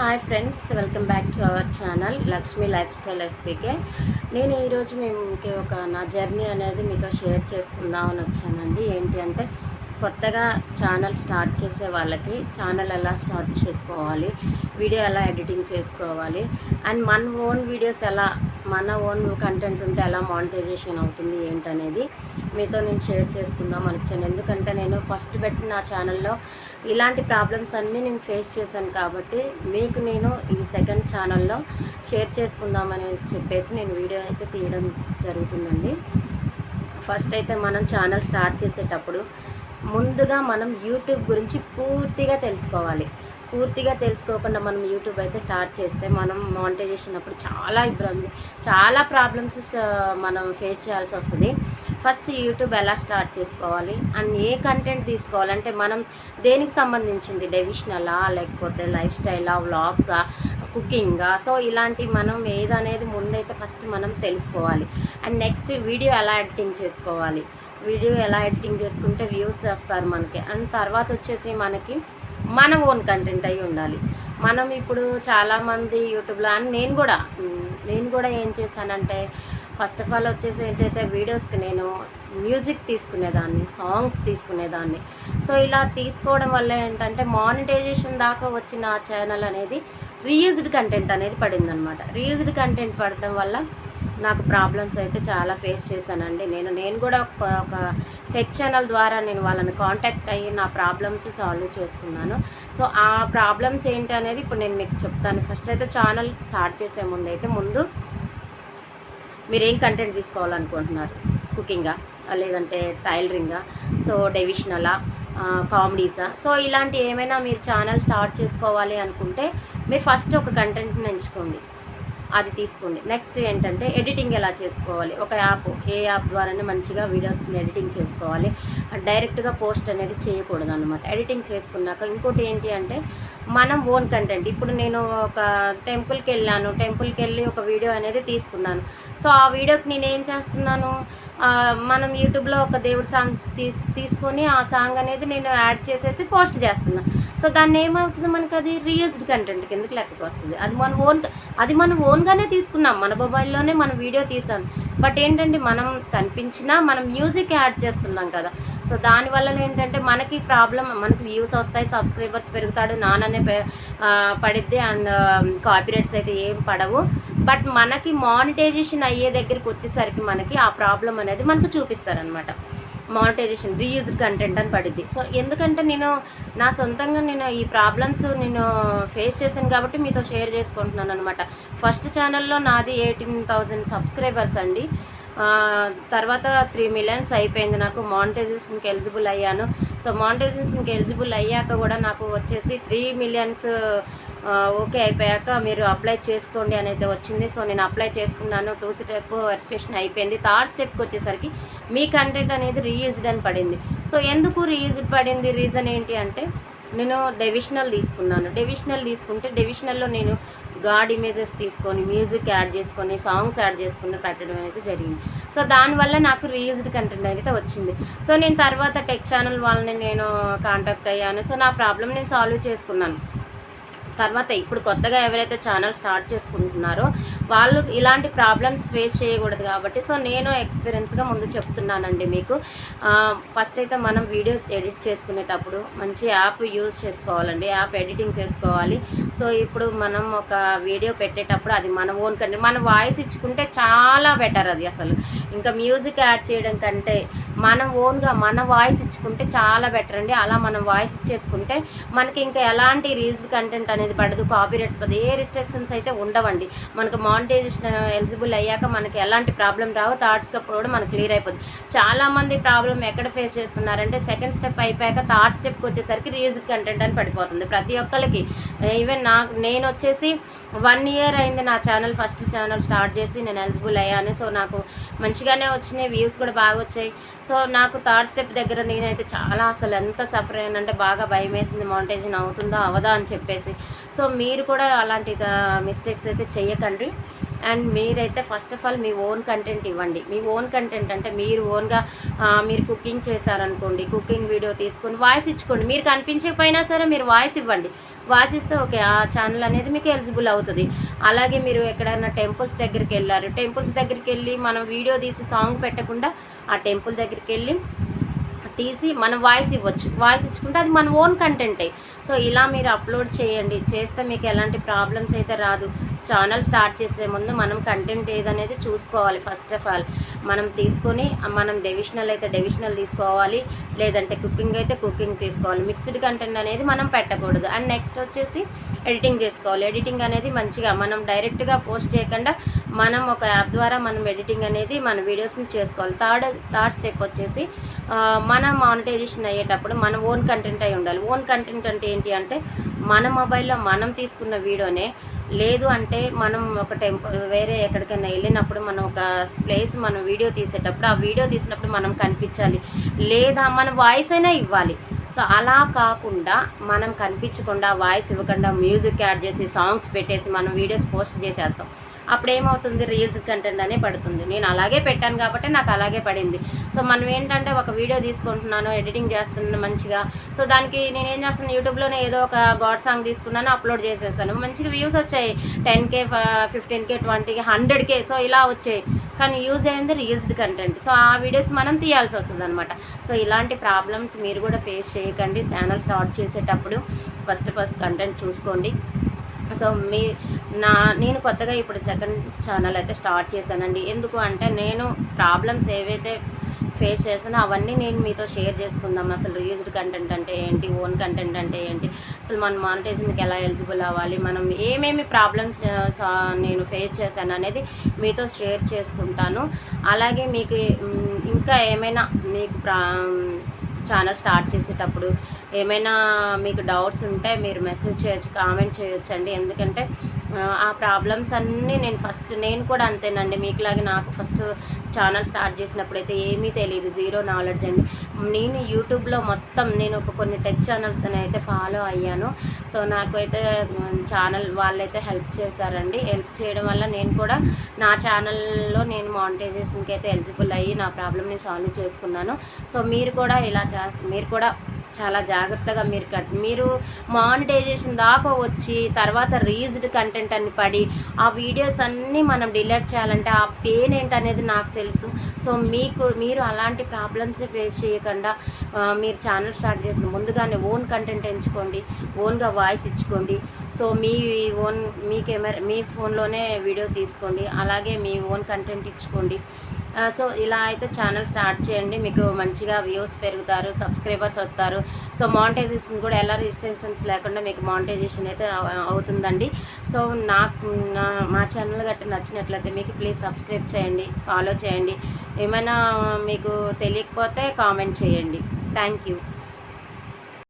Hi friends welcome back to our channel Lakshmi life style SPK నేను ఈరోజు మేము ఒక నా జర్నీ అనేది మీతో షేర్ చేసుకుందామని వచ్చానండి. ఏంటి అంటే కొత్తగా ఛానల్ స్టార్ట్ చేసే వాళ్ళకి ఛానల్ ఎలా స్టార్ట్ చేసుకోవాలి వీడియో ఎలా ఎడిటింగ్ చేసుకోవాలి అండ్ మన ఓన్ వీడియోస్ ఎలా మన ఓన్ కంటెంట్ ఉంటే ఎలా మానిటైజేషన్ అవుతుంది ఏంటనేది మీతో నేను షేర్ చేసుకుందాం అని వచ్చాను ఎందుకంటే నేను ఫస్ట్ పెట్టిన నా ఛానల్లో ఇలాంటి ప్రాబ్లమ్స్ అన్నీ నేను ఫేస్ చేశాను కాబట్టి మీకు నేను ఈ సెకండ్ ఛానల్లో షేర్ చేసుకుందామని చెప్పేసి నేను వీడియో అయితే తీయడం జరుగుతుందండి. ఫస్ట్ అయితే మనం ఛానల్ స్టార్ట్ చేసేటప్పుడు ముందుగా మనం యూట్యూబ్ గురించి పూర్తిగా తెలుసుకోవాలి. పూర్తిగా తెలుసుకోకుండా మనం యూట్యూబ్ అయితే స్టార్ట్ చేస్తే మనం మానిటైజేషన్ అప్పుడు చాలా ఇబ్బంది చాలా ప్రాబ్లమ్స్ మనం ఫేస్ చేయాల్సి వస్తుంది. ఫస్ట్ యూట్యూబ్ ఎలా స్టార్ట్ చేసుకోవాలి? అండ్ ఏ కంటెంట్ తీసుకోవాలంటే మనం దేనికి సంబంధించింది? డెవిషనలా లేకపోతే లైఫ్ స్టైలా వ్లాగ్సా కుకింగా సో ఇలాంటి మనం ఏదనేది ముందైతే ఫస్ట్ మనం తెలుసుకోవాలి. అండ్ నెక్స్ట్ వీడియో ఎలా ఎడిటింగ్ చేసుకోవాలి? వీడియో ఎలా ఎడిటింగ్ చేసుకుంటే వ్యూస్ వస్తారు మనకి. అండ్ తర్వాత వచ్చేసి మనకి మన ఓన్ కంటెంట్ అయి ఉండాలి. మనం ఇప్పుడు చాలామంది యూట్యూబ్లో అని నేను కూడా నేను కూడా ఏం చేశానంటే ఫస్ట్ ఆఫ్ ఆల్ వచ్చేసి ఏంటంటే వీడియోస్కి నేను మ్యూజిక్ తీసుకునేదాన్ని సాంగ్స్ తీసుకునేదాన్ని. సో ఇలా తీసుకోవడం వల్ల ఏంటంటే మానిటైజేషన్ దాకా వచ్చిన ఛానల్ అనేది రీయూజ్డ్ కంటెంట్ అనేది పడిందనమాట రీయూజ్డ్ కంటెంట్ పడటం వల్ల నాకు ప్రాబ్లమ్స్ అయితే చాలా ఫేస్ చేశానండి. నేను నేను కూడా ఒక ఒక టెక్ ఛానల్ ద్వారా నేను వాళ్ళని కాంటాక్ట్ అయ్యి నా ప్రాబ్లమ్స్ సాల్వ్ చేసుకున్నాను. సో ఆ ప్రాబ్లమ్స్ ఏంటి అనేది ఇప్పుడు నేను మీకు చెప్తాను. ఫస్ట్ అయితే ఛానల్ స్టార్ట్ చేసే ముందు అయితే ముందు మీరు ఏం కంటెంట్ తీసుకోవాలనుకుంటున్నారు? కుకింగా లేదంటే టైలరింగా సో డెవిషనలా కామెడీసా సో ఇలాంటి ఏమైనా మీరు ఛానల్ స్టార్ట్ చేసుకోవాలి అనుకుంటే మీరు ఫస్ట్ ఒక కంటెంట్ని ఎంచుకోండి. అది తీసుకోండి. నెక్స్ట్ ఏంటంటే ఎడిటింగ్ ఎలా చేసుకోవాలి? ఒక యాప్ ఏ యాప్ ద్వారానే మంచిగా వీడియోస్ని ఎడిటింగ్ చేసుకోవాలి. డైరెక్ట్గా పోస్ట్ అనేది చేయకూడదు అనమాట ఎడిటింగ్ చేసుకున్నాక ఇంకోటి ఏంటి అంటే మనం ఓన్ కంటెంట్ ఇప్పుడు నేను ఒక టెంపుల్కి వెళ్ళాను. టెంపుల్కి వెళ్ళి ఒక వీడియో అనేది తీసుకున్నాను. సో ఆ వీడియోకి నేను ఏం చేస్తున్నాను? మనం యూట్యూబ్లో ఒక దేవుడి సాంగ్ తీసు తీసుకొని ఆ సాంగ్ అనేది నేను యాడ్ చేసేసి పోస్ట్ చేస్తున్నాను సో దాన్ని ఏమవుతుంది మనకి అది రీయూజ్డ్ కంటెంట్ కిందకి లెక్కకు వస్తుంది. అది మన ఓన్ అది మనం ఓన్గానే తీసుకున్నాం. మన మొబైల్లోనే మనం వీడియో తీసాం. బట్ ఏంటంటే మనం కనిపించినా మనం మ్యూజిక్ యాడ్ చేస్తున్నాం కదా. సో దానివల్ల ఏంటంటే మనకి ప్రాబ్లం మనకి వ్యూస్ వస్తాయి సబ్స్క్రైబర్స్ పెరుగుతాడు నాననే పడిద్ది అండ్ కాపీరైట్స్ అయితే ఏం పడవు. బట్ మనకి మానిటైజేషన్ అయ్యే దగ్గరికి వచ్చేసరికి మనకి ఆ ప్రాబ్లం అనేది మనకు చూపిస్తారనమాట మానిటైజేషన్ రీయూజ్డ్ కంటెంట్ అని పడింది. సో ఎందుకంటే నేను నా సొంతంగా నేను ఈ ప్రాబ్లమ్స్ నేను ఫేస్ చేశాను కాబట్టి మీతో షేర్ చేసుకుంటున్నాను అనమాట ఫస్ట్ ఛానల్లో నాది ఎయిటీన్ థౌజండ్ సబ్స్క్రైబర్స్ అండి. తర్వాత త్రీ మిలియన్స్ అయిపోయింది నాకు. మానిటైజేషన్కి ఎలిజిబుల్ అయ్యాను. సో మానిటైజేషన్కి ఎలిజిబుల్ అయ్యాక కూడా నాకు వచ్చేసి త్రీ మిలియన్స్ ఓకే అయిపోయాక మీరు అప్లై చేసుకోండి అని అయితే వచ్చింది. సో నేను అప్లై చేసుకున్నాను. టూ స్టెప్ వెరిఫికేషన్ అయిపోయింది. థర్డ్ స్టెప్కి వచ్చేసరికి మీ కంటెంట్ అనేది రీయూజ్డ్ అని పడింది. సో ఎందుకు రీయూజ్డ్ పడింది? రీజన్ ఏంటి అంటే నేను డెవిషనల్ తీసుకున్నాను. డెవిషనల్ తీసుకుంటే డెవిషనల్లో నేను గాడ్ ఇమేజెస్ తీసుకొని మ్యూజిక్ యాడ్ చేసుకొని సాంగ్స్ యాడ్ చేసుకుని పెట్టడం అనేది జరిగింది. సో దానివల్ల నాకు రీయూజ్డ్ కంటెంట్ అయితే వచ్చింది. సో నేను తర్వాత టెక్ ఛానల్ వాళ్ళని నేను కాంటాక్ట్ అయ్యాను. సో నా ప్రాబ్లం నేను సాల్వ్ చేసుకున్నాను. తర్వాత ఇప్పుడు కొత్తగా ఎవరైతే ఛానల్ స్టార్ట్ చేసుకుంటున్నారో వాళ్ళు ఇలాంటి ప్రాబ్లమ్స్ ఫేస్ చేయకూడదు కాబట్టి సో నేను ఎక్స్పీరియన్స్గా ముందు చెప్తున్నానండి మీకు. ఫస్ట్ అయితే మనం వీడియో ఎడిట్ చేసుకునేటప్పుడు మంచి యాప్ యూజ్ చేసుకోవాలండి. యాప్ ఎడిటింగ్ చేసుకోవాలి. సో ఇప్పుడు మనం ఒక వీడియో పెట్టేటప్పుడు అది మన ఓన్ కంటే మన వాయిస్ ఇచ్చుకుంటే చాలా బెటర్ అది అసలు. ఇంకా మ్యూజిక్ యాడ్ చేయడం కంటే మన ఓన్గా మన వాయిస్ ఇచ్చుకుంటే చాలా బెటర్ అండి. అలా మనం వాయిస్ ఇచ్చేసుకుంటే మనకి ఇంకా ఎలాంటి రీల్స్ కంటెంట్ అనేది పడదు. కాపీరైట్స్ పడదు. ఏ రిస్ట్రిక్షన్స్ అయితే ఉండవండి. మనకు మా మానిటైజేషన్ ఎలిజిబుల్ uh, అయ్యాక మనకి ఎలాంటి ప్రాబ్లం రావు థర్డ్ స్టెప్ కూడా మనకు క్లియర్ అయిపోతుంది చాలామంది ప్రాబ్లం ఎక్కడ ఫేస్ చేస్తున్నారంటే సెకండ్ స్టెప్ అయిపోయాక థర్డ్ స్టెప్కి వచ్చేసరికి రీజిక్ కంటెంట్ అని పడిపోతుంది. ప్రతి ఒక్కరికి ఈవెన్ uh, నాకు నేను వచ్చేసి వన్ ఇయర్ అయింది నా ఛానల్ ఫస్ట్ ఛానల్ స్టార్ట్ చేసి నేను ఎలిజిబుల్ అయ్యాను. సో నాకు మంచిగానే వచ్చినాయి వ్యూస్ కూడా బాగా వచ్చాయి. సో నాకు థర్డ్ స్టెప్ దగ్గర నేనైతే చాలా అసలు ఎంత సఫర్ అయ్యానంటే బాగా భయం వేసింది. మౌంటేషన్ అవుతుందా అవదా అని చెప్పేసి. సో మీరు కూడా అలాంటి uh, మిస్టేక్స్ అయితే చేయకండి అండ్ మీరైతే ఫస్ట్ ఆఫ్ ఆల్ మీ ఓన్ కంటెంట్ ఇవ్వండి. మీ ఓన్ కంటెంట్ అంటే మీరు ఓన్గా మీరు కుకింగ్ చేశారనుకోండి కుకింగ్ వీడియో తీసుకొని వాయిస్ ఇచ్చుకోండి. మీరు కనిపించకపోయినా సరే మీరు వాయిస్ ఇవ్వండి. వాయిస్ ఇస్తే ఓకే ఆ ఛానల్ అనేది మీకు ఎలిజిబుల్ అవుతుంది. అలాగే మీరు ఎక్కడైనా టెంపుల్స్ దగ్గరికి వెళ్ళారు. టెంపుల్స్ దగ్గరికి వెళ్ళి మనం వీడియో తీసి సాంగ్ పెట్టకుండా ఆ టెంపుల్ దగ్గరికి వెళ్ళి తీసి మనం వాయిస్ ఇవ్వచ్చు. వాయిస్ ఇచ్చుకుంటే అది మన ఓన్ కంటెంటే. సో ఇలా మీరు అప్లోడ్ చేయండి. చేస్తే మీకు ఎలాంటి ప్రాబ్లమ్స్ అయితే రాదు. ఛానల్ స్టార్ట్ చేసే ముందు మనం కంటెంట్ ఏదనేది చూసుకోవాలి. ఫస్ట్ ఆఫ్ ఆల్ మనం తీసుకొని మనం డెవిషనల్ అయితే డెవిషనల్ తీసుకోవాలి. లేదంటే కుకింగ్ అయితే కుకింగ్ తీసుకోవాలి. మిక్స్డ్ కంటెంట్ అనేది మనం పెట్టకూడదు. అండ్ నెక్స్ట్ వచ్చేసి ఎడిటింగ్ చేసుకోవాలి. ఎడిటింగ్ అనేది మంచిగా మనం డైరెక్ట్గా పోస్ట్ చేయకుండా మనం ఒక యాప్ ద్వారా మనం ఎడిటింగ్ అనేది మన వీడియోస్ని చేసుకోవాలి. థర్డ్ థర్డ్ స్టెప్ వచ్చేసి మన మానిటైజేషన్ అయ్యేటప్పుడు మన ఓన్ కంటెంట్ అయి ఉండాలి. ఓన్ కంటెంట్ అంటే ఏంటి అంటే మన మొబైల్లో మనం తీసుకున్న వీడియోనే లేదు అంటే మనం ఒక టెంపుల్ వేరే ఎక్కడికైనా వెళ్ళినప్పుడు మనం ఒక ప్లేస్ మనం వీడియో తీసేటప్పుడు ఆ వీడియో తీసినప్పుడు మనం కనిపించాలి. లేదా మన వాయిస్ అయినా ఇవ్వాలి. సో అలా కాకుండా మనం కనిపించకుండా వాయిస్ ఇవ్వకుండా మ్యూజిక్ యాడ్ చేసి సాంగ్స్ పెట్టేసి మనం వీడియోస్ పోస్ట్ చేసేస్తాం అప్పుడు ఏమవుతుంది రీల్స్ కంటెంట్ అనే పడుతుంది. నేను అలాగే పెట్టాను కాబట్టి నాకు అలాగే పడింది. సో మనం ఏంటంటే ఒక వీడియో తీసుకుంటున్నాను ఎడిటింగ్ చేస్తున్నాను మంచిగా. సో దానికి నేను ఏం చేస్తాను? యూట్యూబ్లోనే ఏదో ఒక గాడ్ సాంగ్ తీసుకున్నాను అప్లోడ్ చేసేస్తాను. మంచిగా వ్యూస్ వచ్చాయి. టెన్ కే ఫిఫ్టీన్ కే ట్వంటీకి హండ్రెడ్ కే సో ఇలా వచ్చాయి. కానీ యూజ్ అయింది రీజ్డ్ కంటెంట్. సో ఆ వీడియోస్ మనం తీయాల్సి వస్తుంది అనమాట సో ఇలాంటి ప్రాబ్లమ్స్ మీరు కూడా ఫేస్ చేయకండి. ఛానల్ స్టార్ట్ చేసేటప్పుడు ఫస్ట్ ఫస్ట్ కంటెంట్ చూసుకోండి. సో మీ నా నేను కొత్తగా ఇప్పుడు సెకండ్ ఛానల్ అయితే స్టార్ట్ చేశానండి. ఎందుకు అంటే నేను ప్రాబ్లమ్స్ ఏవైతే ఫేస్ చేసానో అవన్నీ నేను మీతో షేర్ చేసుకుందాం. అసలు రీయూజ్డ్ కంటెంట్ అంటే ఏంటి? ఓన్ కంటెంట్ అంటే ఏంటి? అసలు మన మానిటైజేషన్కి ఎలా ఎలిజిబుల్ అవ్వాలి? మనం ఏమేమి ప్రాబ్లమ్స్ నేను ఫేస్ చేశాను అనేది మీతో షేర్ చేసుకుంటాను. అలాగే మీకు ఇంకా ఏమైనా మీకు ప్రా ఛానల్ స్టార్ట్ చేసేటప్పుడు ఏమైనా మీకు డౌట్స్ ఉంటే మీరు మెసేజ్ చేయొచ్చు కామెంట్ చేయొచ్చండి. ఎందుకంటే ఆ, ప్రాబ్లమ్స్ అన్నీ నేను ఫస్ట్ నేను కూడా అంతేనండి. మీకులాగే నాకు ఫస్ట్ ఛానల్ స్టార్ట్ చేసినప్పుడు అయితే ఏమీ తెలియదు జీరో నాలెడ్జ్ అండి. నేను యూట్యూబ్లో మొత్తం నేను ఒక కొన్ని టెక్ ఛానల్స్ అయితే ఫాలో అయ్యాను. సో నాకు అయితే ఛానల్ వాళ్ళైతే హెల్ప్ చేశారండి. హెల్ప్ చేయడం వల్ల నేను కూడా నా ఛానల్లో నేను మానిటైజేషన్కి అయితే ఎలిజిబుల్ అయ్యి నా ప్రాబ్లమ్ని సాల్వ్ చేసుకున్నాను. సో మీరు కూడా ఇలా చే మీరు కూడా చాలా జాగ్రత్తగా మీరు కట్ మీరు మానిటైజేషన్ దాకా వచ్చి తర్వాత రీజ్డ్ కంటెంట్ అని పడి ఆ వీడియోస్ అన్నీ మనం డిలీట్ చేయాలంటే ఆ పెయిన్ ఏంటనేది నాకు తెలుసు. సో మీకు మీరు అలాంటి ప్రాబ్లమ్స్ ఫేస్ చేయకుండా మీరు ఛానల్ స్టార్ట్ చేసిన ముందుగానే ఓన్ కంటెంట్ ఎంచుకోండి ఓన్గా వాయిస్ ఇచ్చుకోండి. సో మీ ఓన్ మీ కెమెరా మీ ఫోన్లోనే వీడియో తీసుకోండి అలాగే మీ ఓన్ కంటెంట్ ఇచ్చుకోండి. సో ఇలా అయితే ఛానల్ స్టార్ట్ చేయండి. మీకు మంచిగా వ్యూస్ పెరుగుతారు సబ్స్క్రైబర్స్ వస్తారు. సో మానిటైజేషన్ కూడా ఎలా రిజిస్ట్రేషన్స్ లేకుండా మీకు మానిటైజేషన్ అయితే అవుతుందండి. సో నాకు నా మా ఛానల్ గట్రా నచ్చినట్లయితే మీకు ప్లీజ్ సబ్స్క్రైబ్ చేయండి ఫాలో చేయండి. ఏమైనా మీకు తెలియకపోతే కామెంట్ చేయండి. Thank you